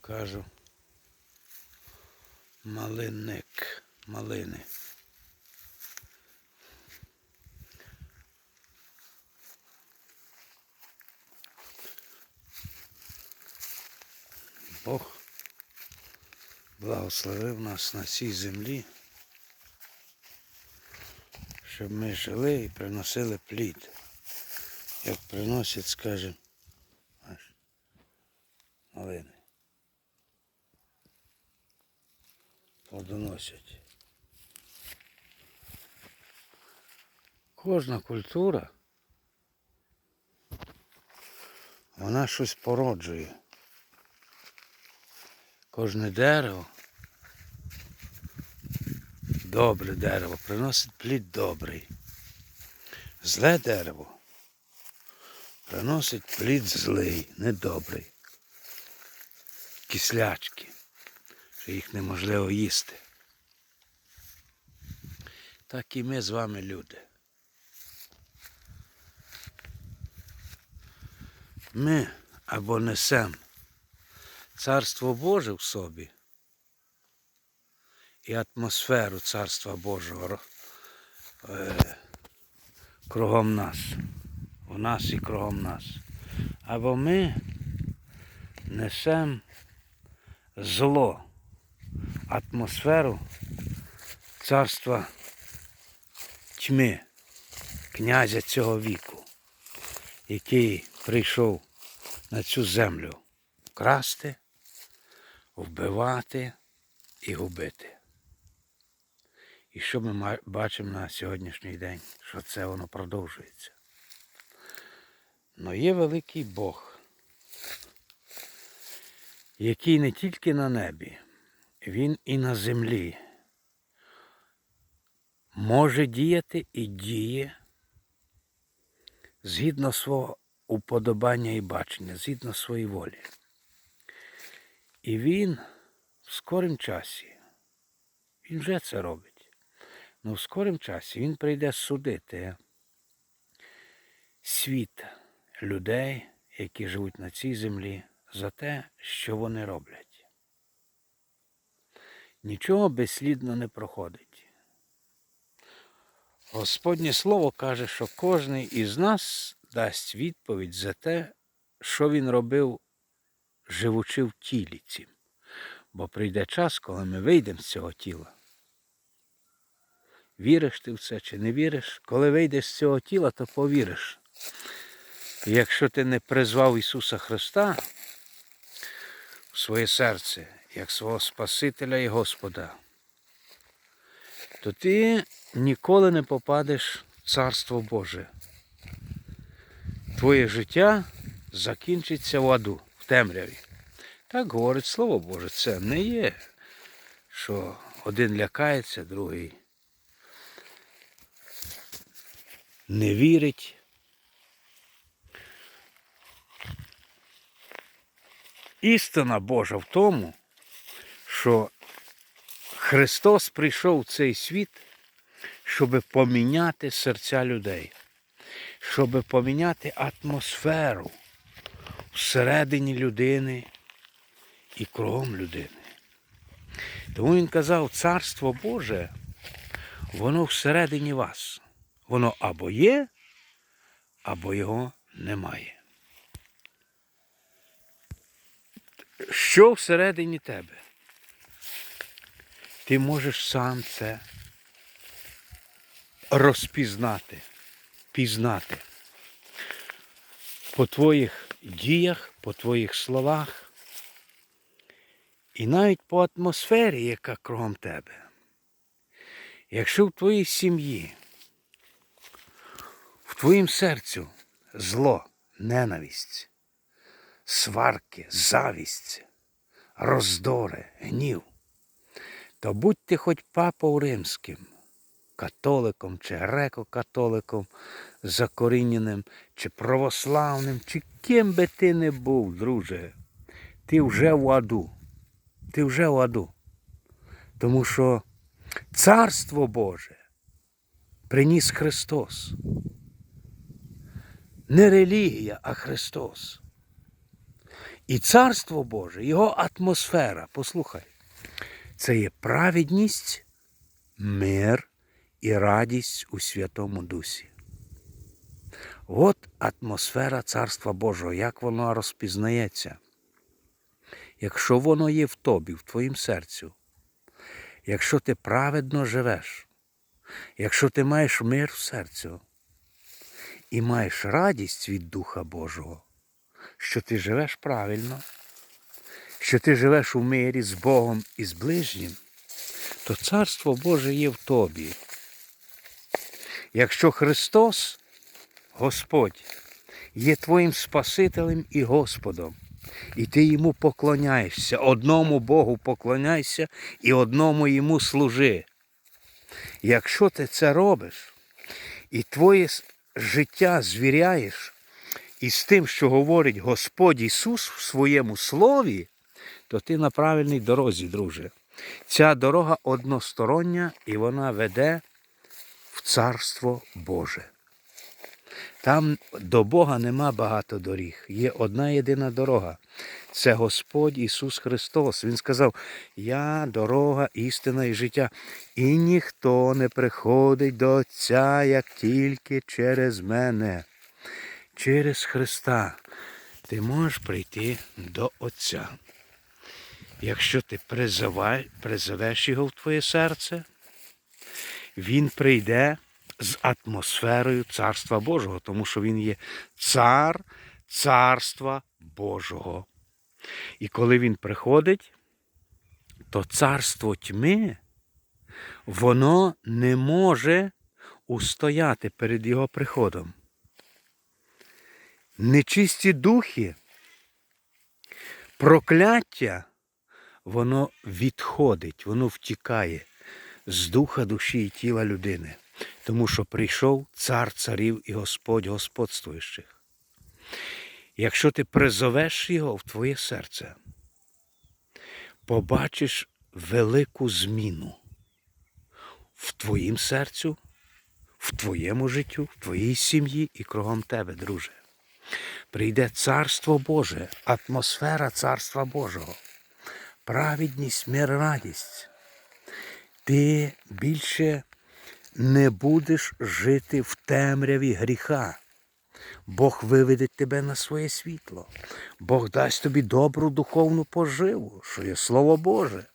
покажу. Малинник. Малини. Бог благословив нас на цій землі, щоб ми жили і приносили плід. Як приносять, скажімо, аж малини. Плодоносять. Кожна культура, вона щось породжує. Кожне дерево, добре дерево, приносить плід добрий. Зле дерево приносить плід злий, недобрий. Кислячки, що їх неможливо їсти. Так і ми з вами люди. Ми або несемо Царство Боже в собі і атмосферу Царства Божого е, кругом нас, у нас і кругом нас. Або ми несемо зло, атмосферу царства тьми, князя цього віку, який прийшов на цю землю красти, вбивати і губити. І що ми бачимо на сьогоднішній день, що це воно продовжується. Но є великий Бог, який не тільки на небі, він і на землі може діяти і діє згідно свого уподобання і бачення, згідно своєї волі. І він в скорім часі, він вже це робить, але в скорім часі він прийде судити світ людей, які живуть на цій землі, за те, що вони роблять. Нічого безслідно не проходить. Господнє Слово каже, що кожен із нас дасть відповідь за те, що він робив живучи в тілі цім. Бо прийде час, коли ми вийдемо з цього тіла. Віриш ти в це чи не віриш? Коли вийдеш з цього тіла, то повіриш. Якщо ти не призвав Ісуса Христа в своє серце, як свого Спасителя і Господа, то ти ніколи не попадеш в Царство Боже. Твоє життя закінчиться в аду, в темряві. Так говорить Слово Боже, це не є, що один лякається, другий не вірить. Істина Божа в тому, що Христос прийшов в цей світ, щоб поміняти серця людей, щоб поміняти атмосферу всередині людини і кругом людини. Тому він казав, царство Боже, воно всередині вас. Воно або є, або його немає. Що всередині тебе? Ти можеш сам це розпізнати, пізнати по твоїх діях, по твоїх словах і навіть по атмосфері, яка кругом тебе. Якщо в твоїй сім'ї, в твоїм серцю зло, ненависть, сварки, завість, роздори, гнів, то будь ти хоч папою римським, католиком чи греко-католиком, закоріненим, чи православним, чи ким би ти не був, друже, ти вже в аду. Ти вже в аду. Тому що Царство Боже приніс Христос. Не релігія, а Христос. І царство Боже, його атмосфера, послухай, це є праведність, мир і радість у Святому Дусі. От атмосфера Царства Божого, як воно розпізнається. Якщо воно є в тобі, в твоїм серцю, якщо ти праведно живеш, якщо ти маєш мир в серцю і маєш радість від Духа Божого, що ти живеш правильно, що ти живеш у мирі з Богом і з ближнім, то Царство Боже є в тобі. Якщо Христос, Господь, є твоїм Спасителем і Господом, і ти йому поклоняєшся, одному Богу поклоняйся і одному йому служи. Якщо ти це робиш, і твоє життя звіряєш із тим, що говорить Господь Ісус в своєму слові, то ти на правильній дорозі, друже. Ця дорога одностороння і вона веде в Царство Боже. Там до Бога нема багато доріг. Є одна єдина дорога. Це Господь Ісус Христос. Він сказав: Я дорога, істина і життя. І ніхто не приходить до Отця, як тільки через мене. Через Христа ти можеш прийти до Отця. Якщо ти призовеш його в твоє серце, він прийде з атмосферою Царства Божого, тому що він є цар Царства Божого. І коли він приходить, то царство тьми, воно не може устояти перед його приходом. Нечисті духи, прокляття, воно відходить, воно втікає з духа, душі і тіла людини, тому що прийшов цар царів і Господь господствуючих. Якщо ти призовеш його в твоє серце, побачиш велику зміну в твоїм серцю, в твоєму життю, в твоїй сім'ї і кругом тебе, друже. Прийде Царство Боже, атмосфера Царства Божого, праведність, мир, радість. Ти більше не будеш жити в темряві гріха. Бог виведе тебе на своє світло. Бог дасть тобі добру духовну поживу, що є Слово Боже.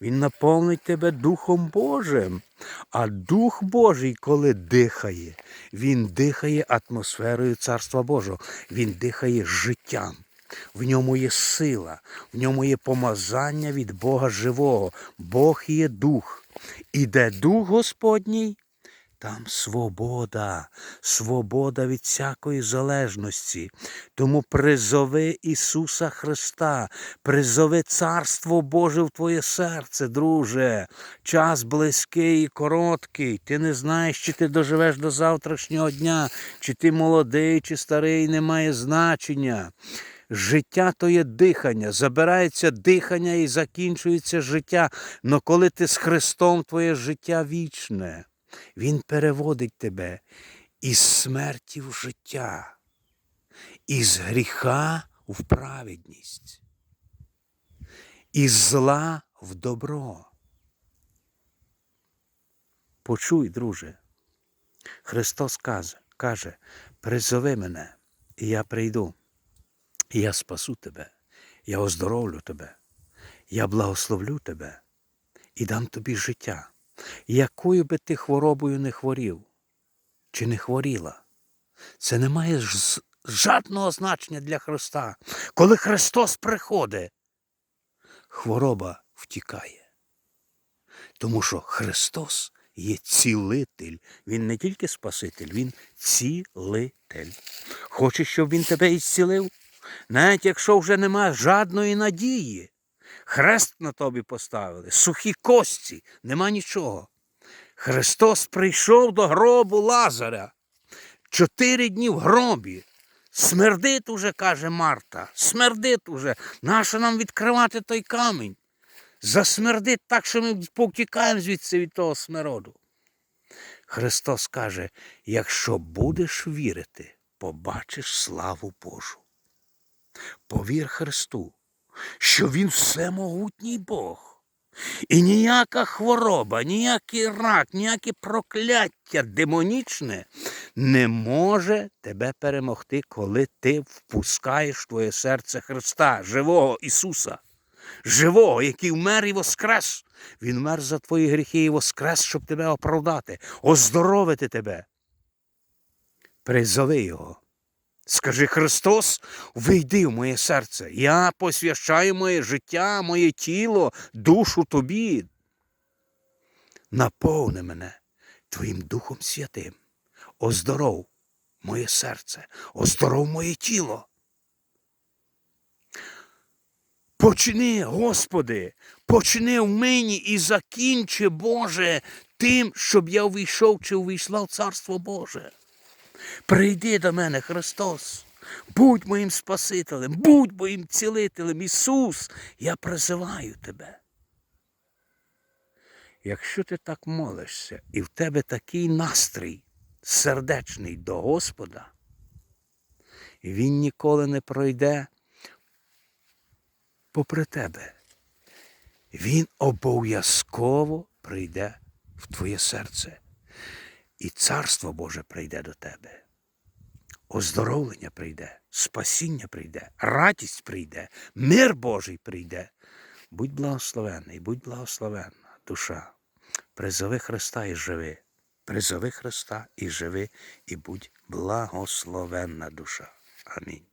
Він наповнить тебе Духом Божим. А Дух Божий, коли дихає, він дихає атмосферою Царства Божого, він дихає життям. В ньому є сила, в ньому є помазання від Бога живого. Бог є дух. І де дух Господній, там свобода, свобода від всякої залежності. Тому призови Ісуса Христа, призови Царство Боже в твоє серце, друже. Час близький і короткий. Ти не знаєш, чи ти доживеш до завтрашнього дня, чи ти молодий, чи старий, не має значення. Життя то є дихання, забирається дихання і закінчується життя. Но коли ти з Христом, твоє життя вічне. Він переводить тебе із смерті в життя, із гріха в праведність, із зла в добро. Почуй, друже, Христос каже, каже, призови мене, і я прийду, і я спасу тебе, я оздоровлю тебе, я благословлю тебе і дам тобі життя якою би ти хворобою не хворів чи не хворіла, це не має ж- жодного значення для Христа. Коли Христос приходить, хвороба втікає. Тому що Христос є цілитель. Він не тільки Спаситель, Він цілитель. Хочеш, щоб Він тебе ісцілив? Навіть якщо вже нема жодної надії, Хрест на тобі поставили, сухі кості, нема нічого. Христос прийшов до гробу Лазаря. Чотири дні в гробі. Смердить уже, каже Марта. Смердить уже. Нащо нам відкривати той камінь? Засмердить так, що ми повтікаємо звідси від того смероду. Христос каже: якщо будеш вірити, побачиш славу Божу. Повір Христу, що Він всемогутній Бог. І ніяка хвороба, ніякий рак, ніяке прокляття демонічне не може тебе перемогти, коли ти впускаєш твоє серце Христа, живого Ісуса, живого, який вмер і воскрес. Він вмер за твої гріхи і воскрес, щоб тебе оправдати, оздоровити тебе. Призови Його. Скажи Христос, вийди в моє серце. Я посвящаю моє життя, моє тіло, душу тобі. Наповни мене Твоїм Духом Святим. Оздоров моє серце, оздоров моє тіло. Почни, Господи, почни в мені і закінчи, Боже, тим, щоб я увійшов чи увійшла в Царство Боже. Прийди до мене, Христос. Будь моїм Спасителем, будь моїм цілителем, Ісус, я призиваю тебе. Якщо ти так молишся і в тебе такий настрій сердечний до Господа, Він ніколи не пройде попри тебе, Він обов'язково прийде в твоє серце і Царство Боже прийде до тебе. Оздоровлення прийде, спасіння прийде, радість прийде, мир Божий прийде. Будь благословений, будь благословенна, душа. Призови Христа і живи. Призови Христа і живи, і будь благословенна душа. Амінь.